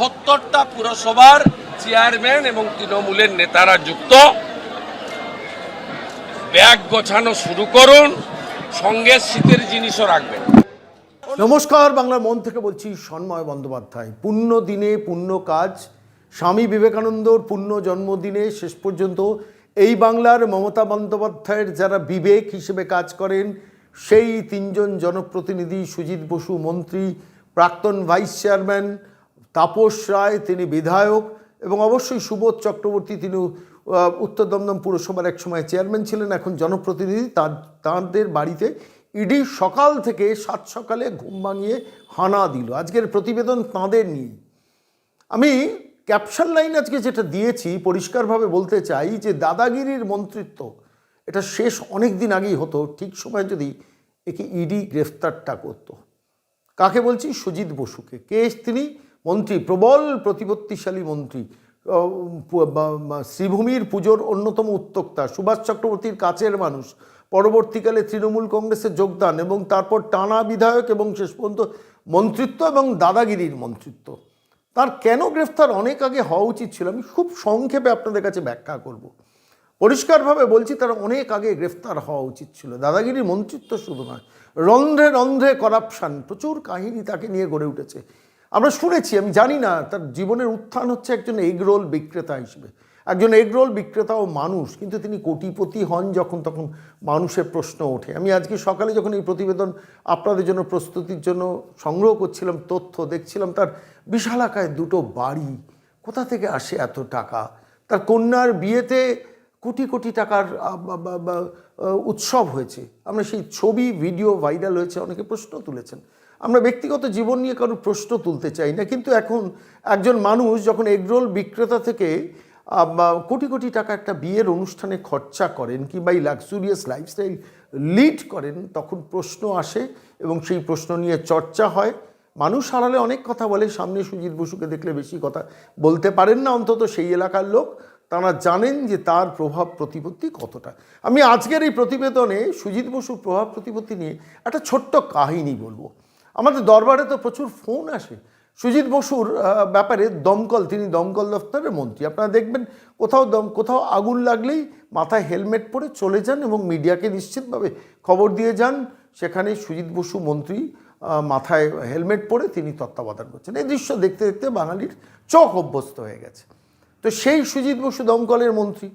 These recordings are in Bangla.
সত্তরটা পুরসভার চেয়ারম্যান এবং তৃণমূলের নেতারা যুক্ত। ব্যাগ গোছানো শুরু করুন, সঙ্গে শীতের জিনিসও রাখবেন। নমস্কার, বাংলার মন থেকে বলছি সন্ময় বন্দ্যোপাধ্যায়। পুণ্য দিনে পুণ্য কাজ, স্বামী বিবেকানন্দর পুণ্য জন্মদিনে শেষ পর্যন্ত এই বাংলার মমতা বন্দ্যোপাধ্যায়ের যারা বিবেক হিসেবে কাজ করেন, সেই তিনজন জনপ্রতিনিধি সুজিত বসু, মন্ত্রী, প্রাক্তন ভাইস চেয়ারম্যান তাপস রায় তিনি বিধায়ক এবং অবশ্যই সুবোধ চক্রবর্তী তিনি উত্তর দমদম পুরসভার এক সময় চেয়ারম্যান ছিলেন, এখন জনপ্রতিনিধি। তার, তাঁদের বাড়িতে ইডি সকাল থেকে সাত সকালে ঘুম ভাঙিয়ে হানা দিল। আজকের প্রতিবেদন তাঁদের নিয়ে। আমি ক্যাপশন লাইন আজকে যেটা দিয়েছি, পরিষ্কারভাবে বলতে চাই যে দাদাগিরির মন্ত্রিত্ব এটা শেষ অনেক দিন আগেই হতো, ঠিক সময় যদি একে ইডি গ্রেফতারটা করতো। কাকে বলছি? সুজিত বসুকে। কে তিনি? মন্ত্রী, প্রবল প্রতিপত্তিশালী মন্ত্রী শ্রীভূমির পুজোর অন্যতম উদ্যোক্তা সুভাষ চক্রবর্তীর কাছের মানুষ, পরবর্তীকালে তৃণমূল কংগ্রেসে যোগদান এবং তারপর টানা বিধায়ক এবং শেষ পর্যন্ত মন্ত্রিত্ব এবং দাদাগিরির মন্ত্রিত্ব। তার কেন গ্রেফতার অনেক আগে হওয়া উচিত ছিল, আমি খুব সংক্ষেপে আপনাদের কাছে ব্যাখ্যা করব। পরিষ্কারভাবে বলছি, তার অনেক আগে গ্রেফতার হওয়া উচিত ছিল। দাদাগিরির মন্ত্রিত্ব শুধু নয়, রন্ধ্রে রন্ধ্রে করাপশান, প্রচুর কাহিনী তাকে নিয়ে গড়ে উঠেছে। আমরা শুনেছি, আমি জানি না, তার জীবনের উত্থান হচ্ছে একজন এগরোল বিক্রেতা হিসেবে। একজন এগরোল বিক্রেতা ও মানুষ, কিন্তু তিনি কোটিপতি হন যখন তখন মানুষের প্রশ্ন ওঠে। আমি আজকে সকালে যখন এই প্রতিবেদন আপনাদের জন্য, প্রস্তুতির জন্য সংগ্রহ করছিলাম, তথ্য দেখছিলাম, তার বিশালাকায় দুটো বাড়ি, কোথা থেকে আসে এত টাকা? তার কন্যার বিয়েতে কোটি কোটি টাকার উৎসব হয়েছে। আমরা সেই ছবি, ভিডিও ভাইরাল হয়েছে, অনেকে প্রশ্ন তুলেছেন। আমরা ব্যক্তিগত জীবন নিয়ে কারও প্রশ্ন তুলতে চাই না, কিন্তু এখন একজন মানুষ যখন এগরোল বিক্রেতা থেকে কোটি কোটি টাকা একটা বিয়ের অনুষ্ঠানে খরচা করেন কিংবা এই লাক্সুরিয়াস লাইফস্টাইল লিড করেন, তখন প্রশ্ন আসে এবং সেই প্রশ্ন নিয়ে চর্চা হয়। মানুষ হারালে অনেক কথা বলে, সামনে সুজিত বসুকে দেখলে বেশি কথা বলতে পারেন না, অন্তত সেই এলাকার লোক। তারা জানেন যে তার প্রভাব প্রতিপত্তি কতটা। আমি আজকের এই প্রতিবেদনে সুজিত বসুর প্রভাব প্রতিপত্তি নিয়ে একটা ছোট্ট কাহিনী বলব। আমাদের দরবারে তো প্রচুর ফোন আসে। সুজিত বসুর ব্যাপারে দমকল, তিনি দমকল দপ্তরের মন্ত্রী। আপনারা দেখবেন কোথাও দম, কোথাও আগুন লাগলেই মাথায় হেলমেট পরে চলে যান এবং মিডিয়াকে নিশ্চিতভাবে খবর দিয়ে যান। সেখানে সুজিত বসু মন্ত্রী মাথায় হেলমেট পরে তিনি তত্ত্বাবধান করছেন। এই দৃশ্য দেখতে দেখতে বাঙালির চোখ অভ্যস্ত হয়ে গেছে। তো সেই সুজিত বসু দমকলের মন্ত্রী,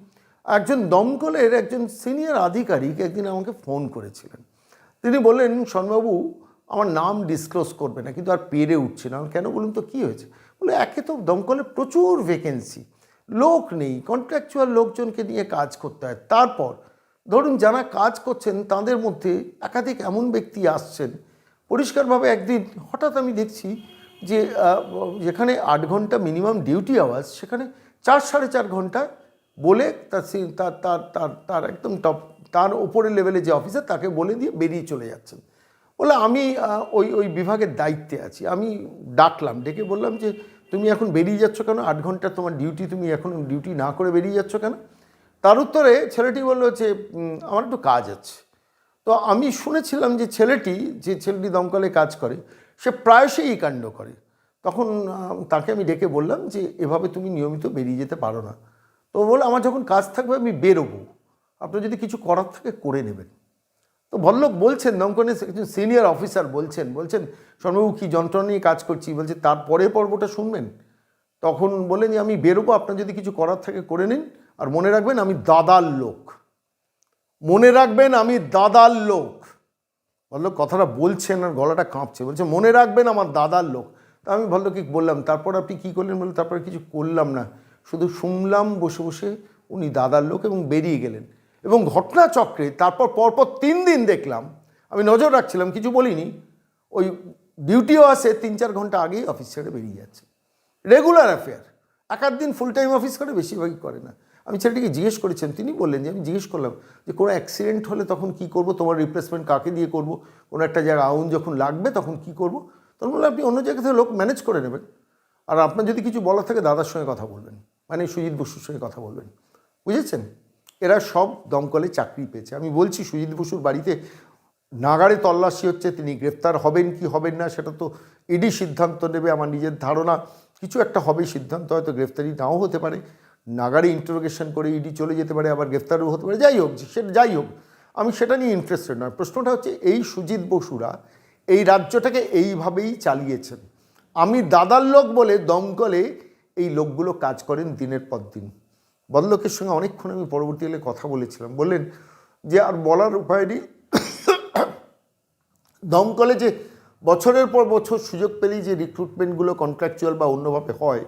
একজন দমকলের একজন সিনিয়র আধিকারিক একদিন আমাকে ফোন করেছিলেন। তিনি বললেন শর্মাবু আমার নাম ডিসক্লোজ করবে না, কিন্তু আর পেরে উঠছে না। কেন বলুন তো কী হয়েছে? বলে একে তো দমকলে প্রচুর ভ্যাকেন্সি লোক নেই কন্ট্রাকচুয়াল লোকজনকে নিয়ে কাজ করতে হয়। তারপর ধরুন যারা কাজ করছেন, তাদের মধ্যে একাধিক এমন ব্যক্তি আসছেন। পরিষ্কারভাবে একদিন হঠাৎ আমি দেখছি যে যেখানে আট ঘণ্টা মিনিমাম ডিউটি আওয়ার্স সেখানে চার সাড়ে চার ঘণ্টা বলে তার তার তার তার একদম টপ তার ওপরের লেভেলে যে অফিসার তাকে বলে দিয়ে বেরিয়ে চলে যাচ্ছেন। বলে, আমি ওই ওই বিভাগের দায়িত্বে আছি। আমি ডাকলাম, ডেকে বললাম যে, তুমি এখন বেরিয়ে যাচ্ছ কেন? আট ঘণ্টা তোমার ডিউটি, তুমি এখন ডিউটি না করে বেরিয়ে যাচ্ছ কেন? তার উত্তরে ছেলেটি বলল যে আমার একটু কাজ আছে। তো আমি শুনেছিলাম যে ছেলেটি যে ছেলেটি দমকলে কাজ করে, সে প্রায়শই এই কাণ্ড করে। তখন তাকে আমি ডেকে বললাম যে, এভাবে তুমি নিয়মিত বেরিয়ে যেতে পারো না। তো বলে আমার যখন কাজ থাকবে, আমি বেরোবো। আপনার যদি কিছু করার থাকে, করে নেবেন। তো ভল্লক বলছেন দমকলের একজন সিনিয়র অফিসার বলছেন বলছেন শর্মাবু কী যন্ত্রণা নিয়ে কাজ করছি? বলছে তারপরে পর্বটা শুনবেন। তখন বলেন যে, আমি বেরোবো, আপনার যদি কিছু করার থাকে করে নিন। আর মনে রাখবেন, আমি দাদার লোক। মনে রাখবেন, আমি দাদার লোক। ভল্লক কথাটা বলছেন আর গলাটা কাঁপছে। বলছে, মনে রাখবেন, আমার দাদার লোক। তা আমি ভল্লকে বললাম, তারপর আপনি কী করলেন? বলে তারপরে কিছু করলাম না। শুধু শুনলাম, বসে বসে উনি দাদার লোক এবং বেরিয়ে গেলেন। এবং ঘটনাচক্রে তারপর পরপর তিন দিন দেখলাম, আমি নজর রাখছিলাম, কিছু বলিনি, ওই ডিউটিও আসে তিন চার ঘণ্টা আগেই অফিস ছেড়ে বেরিয়ে যাচ্ছে। রেগুলার অ্যাফেয়ার এক আধ দিন ফুল টাইম অফিস করে বেশিরভাগই করে না। আমি ছেলেটিকে জিজ্ঞেস করেছেন তিনি বললেন যে, আমি জিজ্ঞেস করলাম যে, কোনো অ্যাক্সিডেন্ট হলে তখন কি করব, তোমার রিপ্লেসমেন্ট কাকে দিয়ে করব, কোনো একটা জায়গায় আউন যখন লাগবে তখন কি করব? তখন বললাম, আপনি অন্য জায়গা থেকে লোক ম্যানেজ করে নেবেন। আর আপনার যদি কিছু বলার থাকে, দাদার সঙ্গে কথা বলবেন মানে সুজিত বসুর সঙ্গে কথা বলবেন। বুঝেছেন? এরা সব দমকলে চাকরি পেয়েছে। আমি বলছি, সুজিত বসুর বাড়িতে নাগাড়ে তল্লাশি হচ্ছে, তিনি গ্রেফতার হবেন কি হবেন না, সেটা তো ইডি সিদ্ধান্ত নেবে আমার নিজের ধারণা। কিছু একটা হবে সিদ্ধান্ত, হয়তো গ্রেফতারি নাও হতে পারে। নাগারে ইন্টারোগেশন করে ইডি চলে যেতে পারে, আবার গ্রেফতারও হতে পারে। যাই হোক সেটা যাই হোক, আমি সেটা নিয়ে ইন্টারেস্টেড নয়। প্রশ্নটা হচ্ছে, এই সুজিত বসুরা এই রাজ্যটাকে এইভাবেই চালিয়েছেন। আমি দাদার লোক বলে দমকলে এই লোকগুলো কাজ করেন দিনের পর দিন। বদলোকের সঙ্গে অনেকক্ষণ আমি পরবর্তীকালে কথা বলেছিলাম। বললেন যে, আর বলার উপায় নেই। দমকলে যে বছরের পর বছর সুযোগ পেলেই যে রিক্রুটমেন্টগুলো কন্ট্রাকচুয়াল বা অন্যভাবে হয়,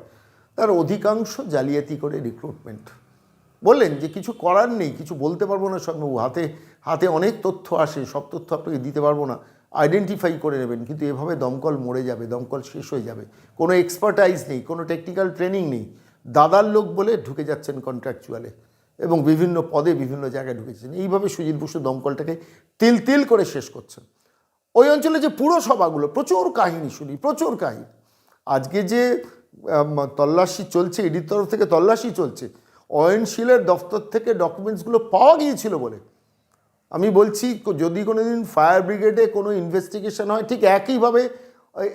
তার অধিকাংশ জালিয়াতি করে রিক্রুটমেন্ট বললেন যে, কিছু করার নেই, কিছু বলতে পারব না সঙ্গবাবু হাতে হাতে অনেক তথ্য আসে, সব তথ্য আপনাকে দিতে পারব না। আইডেন্টিফাই করে নেবেন, কিন্তু এভাবে দমকল মরে যাবে, দমকল শেষ হয়ে যাবে। কোনো এক্সপার্টাইজ নেই, কোনো টেকনিক্যাল ট্রেনিং নেই। দাদার লোক বলে ঢুকে যাচ্ছেন কন্ট্রাকচুয়ালে এবং বিভিন্ন পদে বিভিন্ন জায়গায় ঢুকেছেন এইভাবে সুজিত বসু দমকলটাকে তিল তিল করে শেষ করছেন। ওই অঞ্চলে যে পুরসভাগুলো প্রচুর কাহিনী শুনি, প্রচুর কাহিনী। আজকে যে তল্লাশি চলছে, ইডির তরফ থেকে তল্লাশি চলছে অয়নশীলের দফতর থেকে ডকুমেন্টসগুলো পাওয়া গিয়েছিল বলে। আমি বলছি, যদি কোনো দিন ফায়ার ব্রিগেডে কোনো ইনভেস্টিগেশন হয়, ঠিক একইভাবে,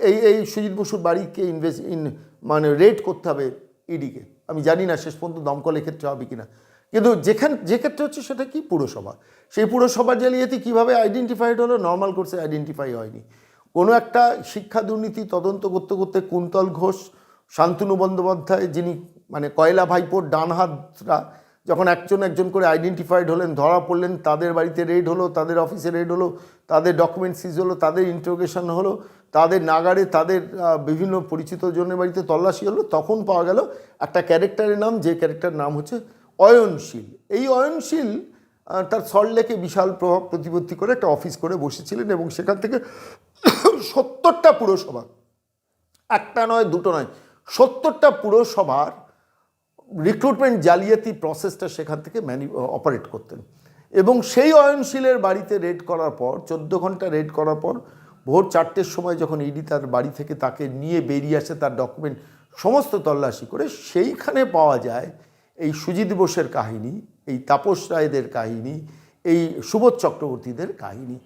এই- এই সুজিত বসুর বাড়িকে ইনভেস্ট ইন মানে রেড করতে হবে। ইডিকে আমি জানি না শেষ পর্যন্ত দমকলের ক্ষেত্রে হবে কিনা। কিন্তু যেখান যে ক্ষেত্রে হচ্ছে সেটা কি পুরসভা? সেই পুরসভার জালিয়াতি কীভাবে আইডেন্টিফাইড হলো? নর্মাল কোর্সে আইডেন্টিফাই হয়নি। কোনো একটা শিক্ষা দুর্নীতি তদন্ত করতে করতে কুন্তল ঘোষ, শান্তনু বন্দ্যোপাধ্যায় যিনি মানে কয়লা ভাইপোর ডান হাতরা যখন একজন একজন করে আইডেন্টিফাইড হলেন, ধরা পড়লেন, তাদের বাড়িতে রেড হলো, তাদের অফিসে রেড হলো, তাদের ডকুমেন্ট সিজ হলো, তাদের ইন্টারোগেশন হলো, তাদের নাগারে তাদের বিভিন্ন পরিচিত জনের বাড়িতে তল্লাশি হলো, তখন পাওয়া গেল একটা ক্যারেক্টারের নাম, যে ক্যারেক্টার নাম হচ্ছে অয়নশীল। এই অয়নশীল তার সল্টলেকে বিশাল প্রভাব প্রতিপত্তি করে একটা অফিস করে বসেছিলেন এবং সেখান থেকে সত্তরটা পুরসভা, একটা নয়, দুটো নয়, সত্তরটা পুরসভার রিক্রুটমেন্ট জালিয়াতি প্রসেসটা সেখান থেকে ম্যানি অপারেট করতেন। এবং সেই অয়নশীলের বাড়িতে রেড করার পর, চোদ্দ ঘণ্টা রেড করার পর, ভোর চারটের সময় যখন ইডি তার বাড়ি থেকে তাকে নিয়ে বেরিয়ে আসে তার ডকুমেন্ট সমস্ত তল্লাশি করে, সেইখানে পাওয়া যায় এই সুজিত বোসের কাহিনী, এই তাপস রায়দের কাহিনী, এই সুবোধ চক্রবর্তীদের কাহিনী।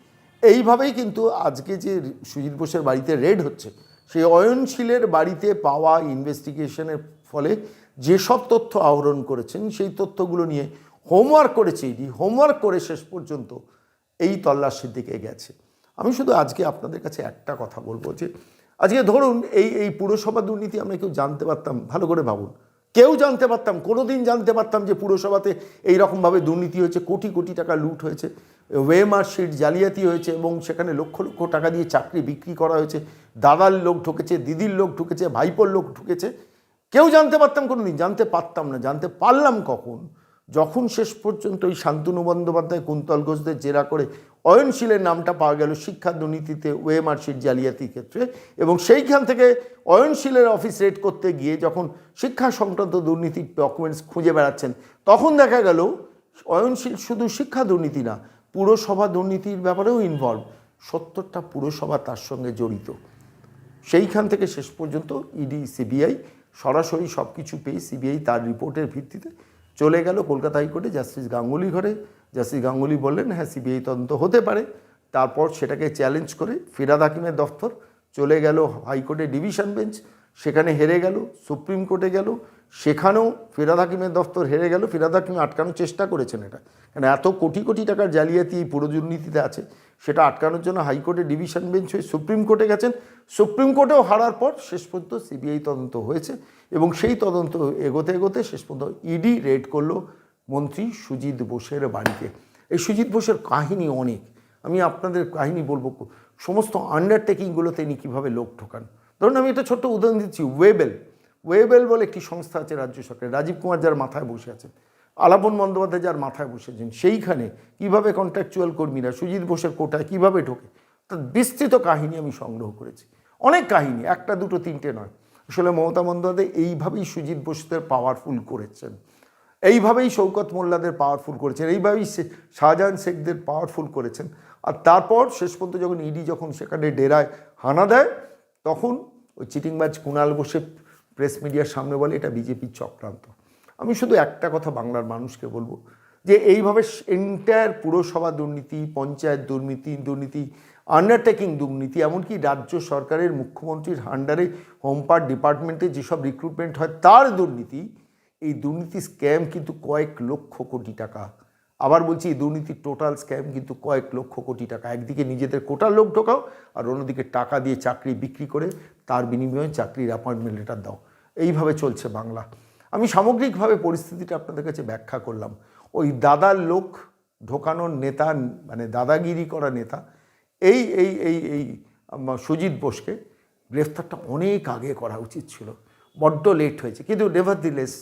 এইভাবেই কিন্তু আজকে যে সুজিত বোসের বাড়িতে রেড হচ্ছে, সেই অয়নশীলের বাড়িতে পাওয়া ইনভেস্টিগেশনের ফলে যেসব তথ্য আহরণ করেছেন, সেই তথ্যগুলো নিয়ে হোমওয়ার্ক করেছে ইডি হোমওয়ার্ক করে শেষ পর্যন্ত এই তল্লাশির দিকে গেছে। আমি শুধু আজকে আপনাদের কাছে একটা কথা বলব যে, আজকে ধরুন এই এই পুরসভা দুর্নীতি আমরা কেউ জানতে পারতাম, ভালো করে ভাবুন। কেউ জানতে পারতাম কোনো দিন জানতে পারতাম যে পুরসভাতে এই রকমভাবে দুর্নীতি হয়েছে, কোটি কোটি টাকা লুট হয়েছে ওয়ে মার্কশিট জালিয়াতি হয়েছে এবং সেখানে লক্ষ লক্ষ টাকা দিয়ে চাকরি বিক্রি করা হয়েছে, দাদার লোক ঢুকেছে, দিদির লোক ঢুকেছে, ভাইপোর লোক ঢুকেছে। কেউ জানতে পারতাম কোনো দিন জানতে পারতাম না, জানতে পারলাম কখন? যখন শেষ পর্যন্ত ওই শান্তনু বন্দ্যোপাধ্যায়, কুন্তল ঘোষদের জেরা করে অয়নশীলের নামটা পাওয়া গেল শিক্ষা দুর্নীতিতে ওয়ে মার্কশিট জালিয়াতির ক্ষেত্রে এবং সেইখান থেকে অয়নশীলের অফিস রেড করতে গিয়ে যখন শিক্ষা সংক্রান্ত দুর্নীতির ডকুমেন্টস খুঁজে বেড়াচ্ছেন, তখন দেখা গেল অয়নশীল শুধু শিক্ষা দুর্নীতি না, পুরসভা দুর্নীতির ব্যাপারেও ইনভলভ সত্তরটা পুরসভা তার সঙ্গে জড়িত। সেইখান থেকে শেষ পর্যন্ত ইডি সিবিআই সরাসরি সব কিছু পেয়ে সিবিআই তার রিপোর্টের ভিত্তিতে চলে গেল কলকাতা হাইকোর্টে জাস্টিস গাঙ্গুলি ঘরে। জাস্টিস গাঙ্গুলি বললেন হ্যাঁ সিবিআই তদন্ত হতে পারে। তারপর সেটাকে চ্যালেঞ্জ করে ফিরাদ হাকিমের দফতর চলে গেল হাইকোর্টে ডিভিশন বেঞ্চ, সেখানে হেরে গেল, সুপ্রিম কোর্টে গেল, সেখানেও ফিরাদ হাকিমের দফতর হেরে গেল। ফিরাদ হাকিম আটকানোর চেষ্টা করেছেন এটা। কারণ এত কোটি কোটি টাকার জালিয়াতি এই পুরো দুর্নীতিতে আছে। সেটা আটকানোর জন্য হাইকোর্টে ডিভিশন বেঞ্চ হয়ে সুপ্রিম কোর্টে গেছেন। সুপ্রিম কোর্টেও হারার পর শেষ পর্যন্ত সিবিআই তদন্ত হয়েছে এবং সেই তদন্ত এগোতে এগোতে শেষ পর্যন্ত ইডি রেড করল মন্ত্রী সুজিত বোসের বাড়িতে। এই সুজিত বোসের কাহিনী অনেক। আমি আপনাদের কাহিনী বলব। সমস্ত আন্ডারটেকিংগুলোতে ইনি কীভাবে লোক ঠোকান। ধরুন আমি একটা ছোট্ট উদাহরণ দিচ্ছি ওয়েবেল ওয়েবেল বলে একটি সংস্থা আছে রাজ্য সরকারের। রাজীব কুমার যার মাথায় বসে আছেন। আলাপন বন্দ্যোপাধ্যায় যার মাথায় বসেছেন, সেইখানে কীভাবে কন্ট্রাকচুয়াল কর্মীরা, সুজিত বোসের কোটায় কীভাবে ঢোকে, তার বিস্তৃত কাহিনী আমি সংগ্রহ করেছি। অনেক কাহিনী, একটা, দুটো, তিনটে নয়। আসলে মমতা বন্দ্যোপাধ্যায় এইভাবেই সুজিত বোসদের পাওয়ারফুল করেছেন। এইভাবেই শৌকত মোল্লাদের পাওয়ারফুল করেছেন। এইভাবেই শাহজাহান শেখদের পাওয়ারফুল করেছেন। আর তারপর শেষ পর্যন্ত যখন ইডি যখন সেখানে ডেরায় হানা দেয়, তখন ওই চিটিংবাজ কুণাল বসে প্রেস মিডিয়ার সামনে বলে, এটা বিজেপির চক্রান্ত। আমি শুধু একটা কথা বাংলার মানুষকে বলব, যে এইভাবে এন্টায়ার পুরসভা দুর্নীতি, পঞ্চায়েত দুর্নীতি দুর্নীতি আন্ডারটেকিং দুর্নীতি, এমনকি রাজ্য সরকারের মুখ্যমন্ত্রীর আন্ডারে হোমপার্ট ডিপার্টমেন্টে যেসব রিক্রুটমেন্ট হয়, তার দুর্নীতি, এই দুর্নীতি স্ক্যাম কিন্তু কয়েক লক্ষ কোটি টাকা। আবার বলছি, এই দুর্নীতির টোটাল স্ক্যাম কিন্তু কয়েক লক্ষ কোটি টাকা। একদিকে নিজেদের কোটার লোক ঢোকাও, আর অন্যদিকে টাকা দিয়ে চাকরি বিক্রি করে, তার বিনিময়ে চাকরির অ্যাপয়েন্টমেন্ট লেটার দাও। এইভাবে চলছে বাংলা। আমি সামগ্রিকভাবে পরিস্থিতিটা আপনাদের কাছে ব্যাখ্যা করলাম। ওই দাদার লোক ঢোকানোর নেতা মানে দাদাগিরি করা নেতা, এই এই এই এই সুজিত বোসকে গ্রেফতারটা অনেক আগে করা উচিত ছিল। বড্ড লেট হয়েছে, কিন্তু নেভার দিলেস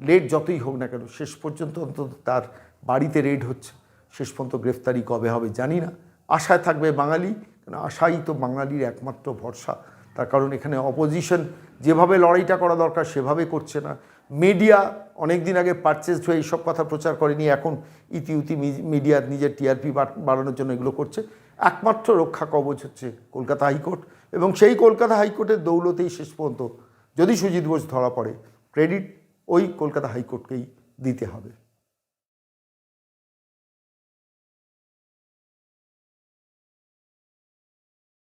লেট যতই হোক না কেন, শেষ পর্যন্ত অন্তত তার বাড়িতে রেড হচ্ছে। শেষ পর্যন্ত গ্রেফতারি কবে হবে জানি না। আশায় থাকবে বাঙালি, কেন আশাই তো বাঙালির একমাত্র ভরসা। তার কারণ এখানে অপোজিশন যেভাবে লড়াইটা করা দরকার, সেভাবে করছে না। মিডিয়া অনেক দিন আগে পারচেসড হয়ে এইসব কথা প্রচার করেনি, এখন ইতিউতি মিডিয়া নিজের টিআরপি বাড়ানোর জন্য এগুলো করছে। একমাত্র রক্ষা কবচ হচ্ছে কলকাতা হাইকোর্ট এবং সেই কলকাতা হাইকোর্টের দৌলতেই শেষ পর্যন্ত যদি সুজিত বোস ধরা পড়ে ক্রেডিট ওই কলকাতা হাইকোর্টকেই দিতে হবে।